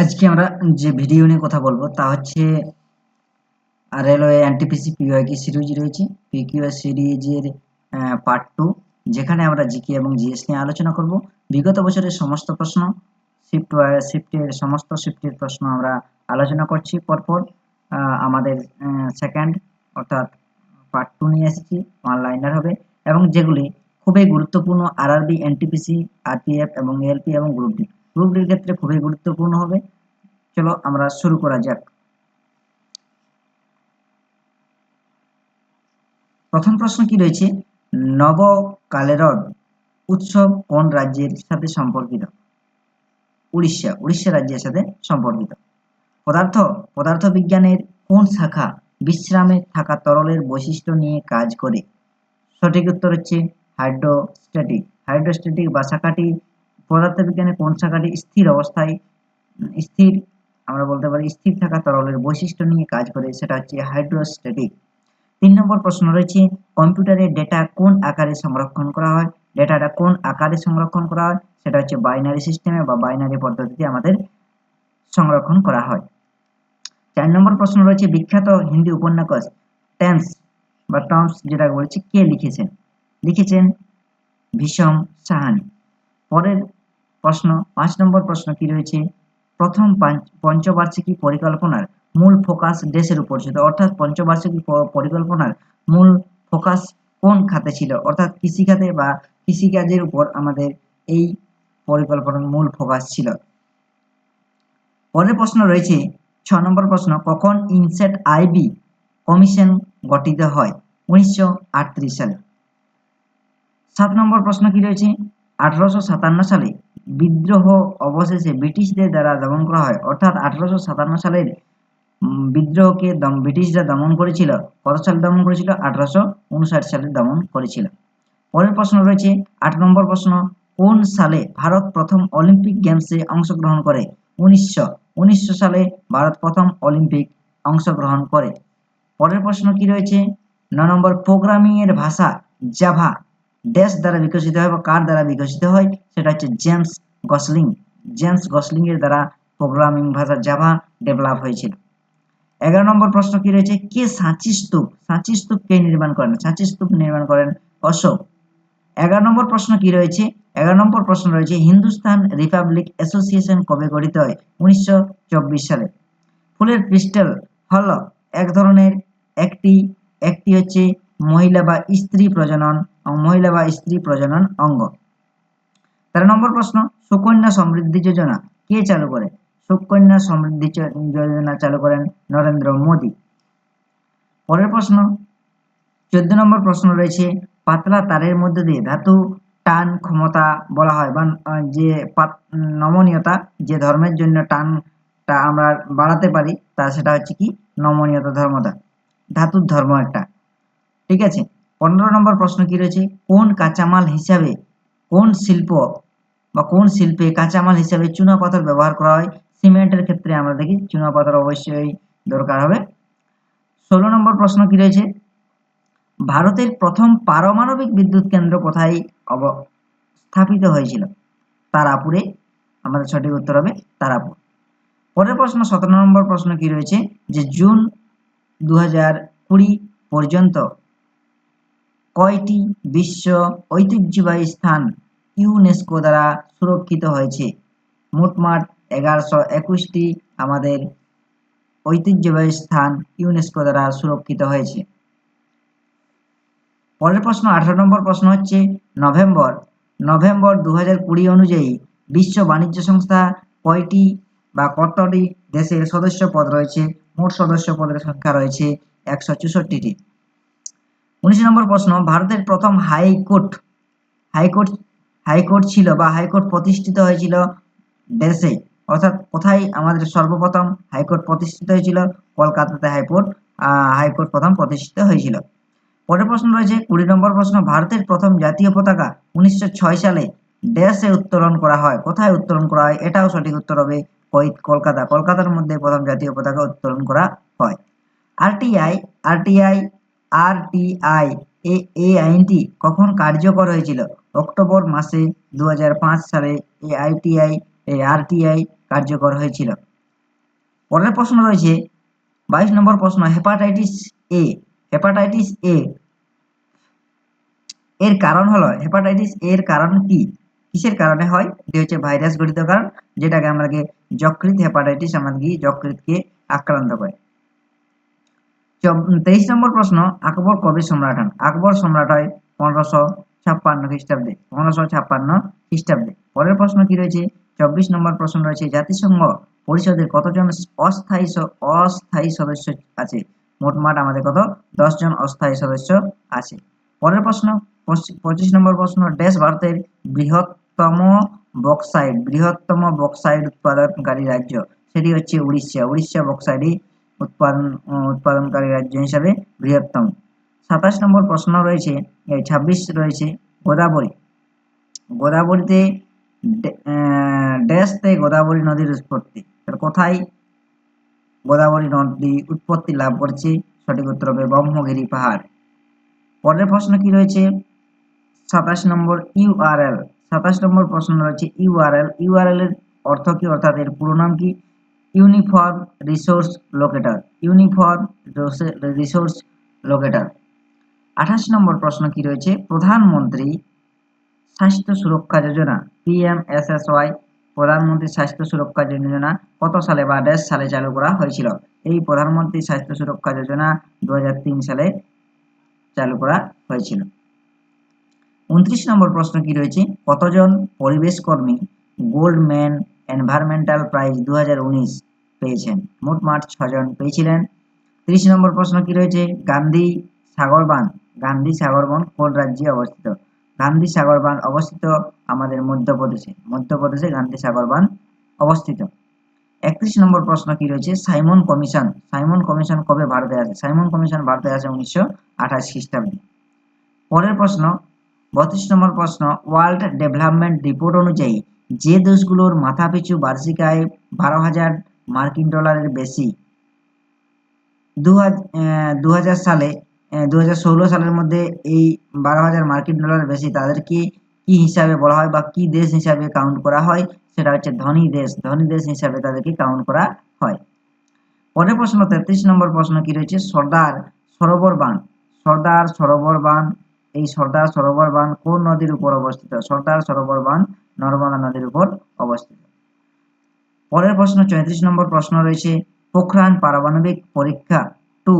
আজকে আমরা যে ভিডিও নিয়ে কথা বলব তা হচ্ছে রেলওয়ে এনটিপিসি পিওয়াইকি সিরিজ রয়েছে। পিকিউআই সিরিজের পার্ট টু যেখানে আমরা জিকে এবং জিএস নিয়ে আলোচনা করব। বিগত বছরের সমস্ত প্রশ্ন শিফট শিফটের সমস্ত শিফটের প্রশ্ন আমরা আলোচনা করছি পরপর। আমাদের সেকেন্ড অর্থাৎ পার্ট টু নিয়ে এসেছি অনলাইনার হবে। এবং যেগুলি খুবই গুরুত্বপূর্ণ আরআরবি এনটিপিসি আরপিএফ এবং এলপি এবং গ্রুপ ডি গ্রুপ ক্ষেত্রে খুবই গুরুত্বপূর্ণ হবে। চলো আমরা শুরু করা যাক। প্রথম প্রশ্ন কি রয়েছে? নবকালেরড উৎসব কোন রাজ্যের সাথে সম্পর্কিত? উড়িষ্যা উড়িষ্যা রাজ্যের সাথে সম্পর্কিত। পদার্থ পদার্থ বিজ্ঞানের কোন শাখা বিশ্রামে থাকা তরলের বৈশিষ্ট্য নিয়ে কাজ করে? সঠিক উত্তর হচ্ছে হাইড্রোস্ট্যাটিক। হাইড্রোস্ট্যাটিক বা শাখাটি পদার্থবিজ্ঞানের কোন শাখাটি স্থির অবস্থায়, স্থির, আমরা বলতে পারি স্থির থাকা তরলের বৈশিষ্ট্য নিয়ে কাজ করে, সেটা হচ্ছে হাইড্রোস্ট্যাটিক তিন নম্বর প্রশ্ন রয়েছে, কম্পিউটারে ডেটা কোন আকারে সংরক্ষণ করা হয়? ডেটাটা কোন আকারে সংরক্ষণ করা হয়? সেটা হচ্ছে বাইনারি সিস্টেমে বা বাইনারি পদ্ধতিতে আমাদের সংরক্ষণ করা হয়। চার নম্বর প্রশ্ন রয়েছে, বিখ্যাত হিন্দি উপন্যাস টেন্স বা টর্মস যেটা বলছি, কে লিখেছেন? লিখেছেন ভীষম সাহানি। পরের প্রশ্ন, পাঁচ নম্বর প্রশ্ন কি রয়েছে? প্রথম পাঞ্চ- পঞ্চবার্ষিকী পরিকল্পনার মূল ফোকাস দেশের উপর ছিল। অর্থাৎ পঞ্চবার্ষিকী পরিকল্পনার মূল ফোকাস কোন খাতে ছিল? অর্থাৎ কৃষি খাতে বা কৃষিকাজের উপর আমাদের এই পরিকল্পনার মূল ফোকাস ছিল। পরের প্রশ্ন রয়েছে, ছ নম্বর প্রশ্ন, কখন ইনসেট আইবি কমিশন গঠিত হয়? উনিশশো আটত্রিশ সালে। সাত নম্বর প্রশ্ন কি রয়েছে? আঠারোশো সাতান্ন সালে বিদ্রোহ অবশেষে ব্রিটিশদের দ্বারা দমন করা হয়। অর্থাৎ আঠারোশো সাতান্ন সালের বিদ্রোহকে ব্রিটিশরা দমন করেছিল। কত সালে দমন করেছিল? আঠারোশো উনষাট সালে দমন করেছিল। পরের প্রশ্ন রয়েছে, আট নম্বর প্রশ্ন, কোন সালে ভারত প্রথম অলিম্পিক গেমসে অংশগ্রহণ করে? উনিশশো উনিশশো সালে ভারত প্রথম অলিম্পিক অংশগ্রহণ করে। পরের প্রশ্ন কি রয়েছে? ন নম্বর প্রোগ্রামিং এর ভাষা জাভা ড্যাশ দ্বারা বিকশিত হয় বা কার দ্বারা বিকশিত হয়, সেটা হচ্ছে জেমস গসলিং। জেমস গসলিং এর দ্বারা প্রোগ্রামিং ভাষা জাভা ডেভেলপ হয়েছিল। এগারো নম্বর প্রশ্ন কি রয়েছে? কে সাঁচি স্তূপ? সাঁচি স্তূপ কে নির্মাণ করেন? সাঁচি স্তূপ নির্মাণ করেন অশোক। এগারো নম্বর প্রশ্ন কি রয়েছে? এগারো নম্বর প্রশ্ন রয়েছে, হিন্দুস্তান রিপাবলিক অ্যাসোসিয়েশন কবে গঠিত হয়? উনিশশো চব্বিশ সালে। ফুলের ক্রিস্টাল হল এক ধরনের একটি একটি হচ্ছে মহিলা বা স্ত্রী প্রজনন মহিলা বা স্ত্রী প্রজনন অঙ্গ। তেরো নম্বর প্রশ্ন, সুকন্যা সমৃদ্ধি যোজনা কে চালু করে? সুকন্যা সমৃদ্ধি যোজনা চালু করেন নরেন্দ্র মোদী। পরের প্রশ্ন, চোদ্দ নম্বর প্রশ্ন রয়েছে, পাতলা তারের মধ্যে দিয়ে ধাতু, টান ক্ষমতা বলা হয় বা যে নমনীয়তা, যে ধর্মের জন্য টানটা আমরা বাড়াতে পারি, তা সেটা হচ্ছে কি? নমনীয়তা ধর্মটা ধাতুর ধর্ম একটা। ঠিক আছে? পনেরো নম্বর প্রশ্ন কি রয়েছে? কোন কাঁচামাল হিসাবে কোন শিল্প বা কোন শিল্পে কাঁচামাল হিসাবে চুনা পাথর ব্যবহার করা হয়? সিমেন্টের ক্ষেত্রে আমরা দেখি চুনা পাথর অবশ্যই দরকার হবে। ষোলো নম্বর প্রশ্ন কি রয়েছে? ভারতের প্রথম পারমাণবিক বিদ্যুৎ কেন্দ্র কোথায় অব, স্থাপিত হয়েছিল? তারাপুরে। আমাদের সঠিক উত্তর হবে তারাপুর। পরের প্রশ্ন, সতেরো নম্বর প্রশ্ন কি রয়েছে? যে জুন দু হাজার কুড়ি পর্যন্ত কয়টি বিশ্ব ঐতিহ্যবাহী স্থান ইউনেস্কো দ্বারা সুরক্ষিত হয়েছে? মোটমাট এগারোশো একুশটি আমাদের ঐতিহ্যবাহী স্থান ইউনেস্কো দ্বারা সুরক্ষিত হয়েছে। পরের প্রশ্ন, আঠারো নম্বর প্রশ্ন হচ্ছে, নভেম্বর। নভেম্বর দু হাজার কুড়ি অনুযায়ী বিশ্ব বাণিজ্য সংস্থা কয়টি বা কতটি দেশের সদস্য পদ রয়েছে? মোট সদস্য পদের সংখ্যা রয়েছে একশো চৌষট্টিটি। উনিশ নম্বর প্রশ্ন, ভারতের প্রথম হাইকোর্ট হাইকোর্ট হাইকোর্ট ছিল বা হাইকোর্ট প্রতিষ্ঠিত হয়েছিল দেশে। অর্থাৎ কোথায়? আমাদের সর্বপ্রথম হাইকোর্ট প্রতিষ্ঠিত হয়েছিল কলকাতাতে হাইকোর্ট হাইকোর্ট প্রথম প্রতিষ্ঠিত হয়েছিল। পরের প্রশ্ন রয়েছে, কুড়ি নম্বর প্রশ্ন, ভারতের প্রথম জাতীয় পতাকা উনিশশো ছয় সালে দেশে উত্তোলন করা হয়। কোথায় উত্তোলন করা হয়? এটাও সঠিক উত্তর হবে কলকাতা। কলকাতার মধ্যে প্রথম জাতীয় পতাকা উত্তোলন করা হয়। আরটিআই আরটিআই আরটিআই, এ এই আইনটি কখন কার্যকর হয়েছিল? অক্টোবর মাসে দু হাজার পাঁচ সালে এই আইটিআই এই আরটিআই কার্যকর হয়েছিল। পরের প্রশ্ন রয়েছে, বাইশ নম্বর প্রশ্ন, হেপাটাইটিস এ হেপাটাইটিস এ এর কারণ হলো, হেপাটাইটিস এর কারণ কি? কিসের কারণে হয়? এটি হচ্ছে ভাইরাস গঠিত কারণ, যেটাকে আমাদেরকে যকৃত হেপাটাইটিস, আমাদেরকে যকৃতকে আক্রান্ত করে। তেইশ নম্বর প্রশ্ন, আকবর কবে সম্রাট হন? আকবর সম্রাট হয় পনেরোশো ছাপ্পান্ন খ্রিস্টাব্দে। পনেরোশো ছাপ্পান্ন খ্রিস্টাব্দে। পরের প্রশ্ন কি রয়েছে? চব্বিশ নম্বর প্রশ্ন রয়েছে, জাতিসংঘ পরিষদের কতজন অস্থায়ী অস্থায়ী সদস্য আছে? মোটমাট আমাদের কত? দশ জন অস্থায়ী সদস্য আছে। পরের প্রশ্ন পঁচিশ নম্বর প্রশ্ন ড্যাশ ভারতের বৃহত্তম বক্সাইড বৃহত্তম বক্সাইড উৎপাদনকারী রাজ্য। সেটি হচ্ছে উড়িষ্যা। উড়িষ্যা বক্সাইডই উৎপাদন, উৎপাদনকারী রাজ্য হিসাবে বৃহত্তম। সাতাশ নম্বর প্রশ্ন রয়েছে ছাব্বিশ রয়েছে গোদাবরী। গোদাবরীতে ড্যাশতে গোদাবরী নদীর উৎপত্তি। কোথায় গোদাবরী নদী উৎপত্তি লাভ করছে? সঠিক উত্তর হবে ব্রহ্মগিরি পাহাড়। পরের প্রশ্ন কি রয়েছে? সাতাশ নম্বর ইউআরএল সাতাশ নম্বর প্রশ্ন রয়েছে ইউআরএল ইউআরএল এর অর্থ কি? অর্থাৎ এর পুরো নাম কি? Uniform resource locator, uniform resource locator. আঠাশ নম্বর প্রশ্ন কি রয়েছে? প্রধানমন্ত্রী স্বাস্থ্য সুরক্ষা যোজনা পিএমএসএসওয়াই প্রধানমন্ত্রী স্বাস্থ্য সুরক্ষা যোজনা, কত সালে বা দেশ সালে চালু করা হয়েছিল? এই প্রধানমন্ত্রী স্বাস্থ্য সুরক্ষা যোজনা দু হাজার তিন সালে চালু করা হয়েছিল। উনত্রিশ নম্বর প্রশ্ন কি রয়েছে? কতজন পরিবেশ কর্মী গোল্ড ম্যান এনভায়রনমেন্টাল প্রাইজ দু হাজার উনিশ পেয়েছেন। মোট মাঠ ছজন পেয়েছিলেন। ত্রিশ নম্বর প্রশ্ন কি রয়েছে? গান্ধী সাগর বাঁধ, গান্ধী সাগর বাঁধ কোন রাজ্যে অবস্থিত? গান্ধী সাগর বাঁধ অবস্থিত আমাদের মধ্যপ্রদেশে। মধ্যপ্রদেশে গান্ধী সাগর বাঁধ অবস্থিত। একত্রিশ নম্বর প্রশ্ন কি রয়েছে? সাইমন কমিশন সাইমন কমিশন কবে ভারতে আসে? সাইমন কমিশন ভারতে আসে উনিশশো আঠাশ খ্রিস্টাব্দে। পরের প্রশ্ন, বত্রিশ নম্বর প্রশ্ন, ওয়ার্ল্ড ডেভেলপমেন্ট রিপোর্ট অনুযায়ী যে দেশগুলোর মাথাপিছু বার্ষিক আয় বারো হাজার মার্কিন ডলারের বেশি। দু সালে দু সালের মধ্যে এই বারো হাজার মার্কিন ডলার বেশি তাদেরকে কি হিসাবে বলা হয় বা কি দেশ হিসাবে কাউন্ট করা হয়, সেটা হচ্ছে ধনী দেশ। ধনী দেশ হিসাবে তাদেরকে কাউন্ট করা হয়। পরের প্রশ্ন, তেত্রিশ নম্বর প্রশ্ন কি রয়েছে? সর্দার সরোবর বাঁধ। সর্দার সরোবর বাঁধ, এই সর্দার সরোবর বাঁধ কোন নদীর উপর অবস্থিত? সর্দার সরোবর বাঁধ নর্মদা নদীর উপর অবস্থিত। পরের প্রশ্ন, চৌত্রিশ নম্বর প্রশ্ন রয়েছে, পোখরান পারমাণবিক পরীক্ষা টু।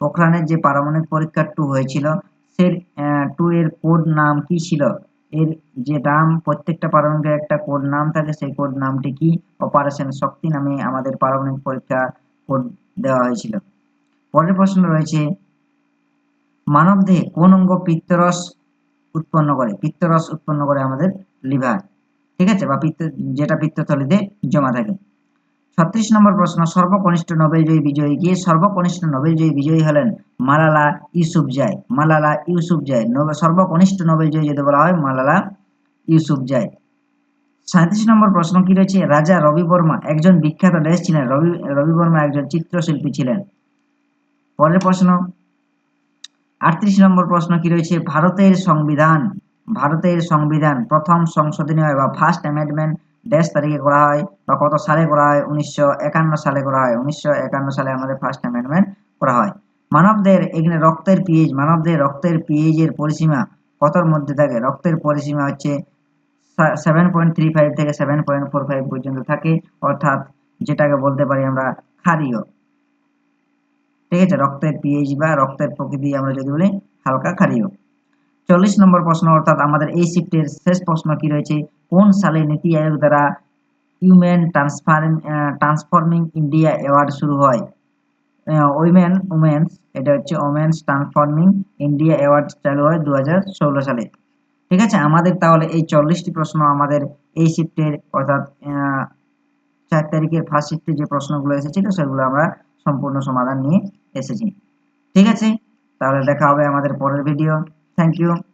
পোখরানের যে পারমাণবিক পরীক্ষা টু হয়েছিল সে টু এর কোড নাম কি ছিল? এর যে নাম, প্রত্যেকটা পারমাণবিক একটা কোড নাম থাকে, সেই কোড নামটি কি? অপারেশন শক্তি নামে আমাদের পারমাণবিক পরীক্ষা কোড দেওয়া হয়েছিল। পরের প্রশ্ন রয়েছে মানব দেহে কোন অঙ্গ পিত্তরস উৎপন্ন করে? পিত্তরস উৎপন্ন করে আমাদের লিভার। ঠিক আছে? বা পিত্ত, যেটা পিত্তথলিতে জমা থাকে। ছত্রিশ নম্বর প্রশ্ন, সর্বকনিষ্ঠ নোবেল জয়ী বিজয়ী কে? সর্বকনিষ্ঠ নোবেল জয়ী বিজয়ী হলেন মালালা ইউসুফ জায় মালালা ইউসুফ জায় সর্বকনিষ্ঠ নোবেল জয়ী যদি বলা হয় মালালা ইউসুফ জায় সাঁত্রিশ নম্বর প্রশ্ন কি রয়েছে? রাজা রবি বর্মা একজন বিখ্যাত দেশ ছিলেন। রবি রবি বর্মা একজন চিত্রশিল্পী ছিলেন। পরের প্রশ্ন, আটত্রিশ নম্বর প্রশ্ন কি রয়েছে? ভারতের সংবিধান ভারতের সংবিধান প্রথম সংশোধনী হয় বা ফার্স্ট অ্যামেন্ডমেন্ট দেশ তারিখে করা হয় বা কত সালে করা হয়? উনিশশো একান্ন সালে করা হয়। উনিশশো একান্ন সালে আমাদের ফার্স্ট অ্যামেন্ডমেন্ট করা হয়। মানবদের এখানে রক্তের পিএইচ মানবদের রক্তের পিএইচ এর পরিসীমা কতর মধ্যে থাকে? রক্তের পরিসীমা হচ্ছে সেভেন পয়েন্ট থ্রি ফাইভ থেকে সেভেন পয়েন্ট ফোর ফাইভ পর্যন্ত থাকে। অর্থাৎ যেটাকে বলতে পারি আমরা ক্ষারীয়। ঠিক আছে? রক্তের পিএইচ বা রক্তের প্রকৃতি আমরা যদি বলি হালকা ক্ষারীয়। চল্লিশ নম্বর প্রশ্ন, অর্থাৎ আমাদের এই শিফটের শেষ প্রশ্ন কি রয়েছে? কোন সালে নীতি আয়োগ দ্বারা human transform transforming India award শুরু হয়? উইমেন উমেন্স এটা হচ্ছে ওমেন্স ট্রান্সফর্মিং ইন্ডিয়া অ্যাওয়ার্ড চালু হয় দু হাজার ষোলো সালে। ঠিক আছে? আমাদের তাহলে এই চল্লিশটি প্রশ্ন আমাদের এই শিফটের, অর্থাৎ চার তারিখের ফার্স্ট শিফটে যে প্রশ্নগুলো এসেছিল, সেগুলো আমরা সম্পূর্ণ সমাধান নিয়ে এসেছি। ঠিক আছে? তাহলে দেখা হবে আমাদের পরের ভিডিও thank you